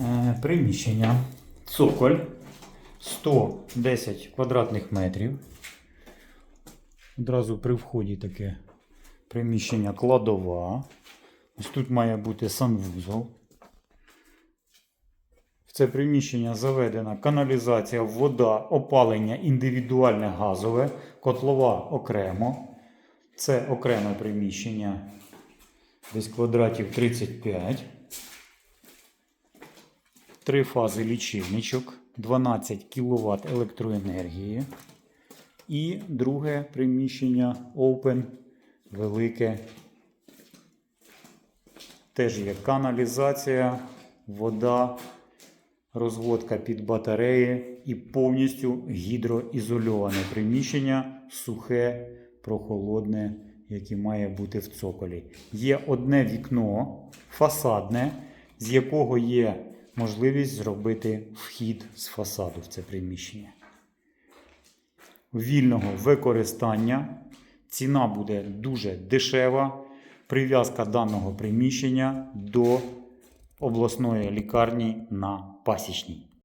Е, приміщення. Цоколь 110 квадратних метрів. Одразу при вході таке приміщення кладова. Ось тут має бути санвузол. В це приміщення заведена каналізація, вода, опалення індивідуальне газове, котлова окремо. Це окреме приміщення, десь квадратів 35. Три фази лічильничок, 12 кВт електроенергії. І друге приміщення Open, велике. Теж є каналізація, вода, розводка під батареї і повністю гідроізольоване приміщення, сухе, прохолодне, яке має бути в цоколі. Є одне вікно фасадне, з якого є можливість зробити вхід з фасаду в це приміщення. Вільного використання ціна буде дуже дешева. Прив'язка даного приміщення до обласної лікарні на пасічній.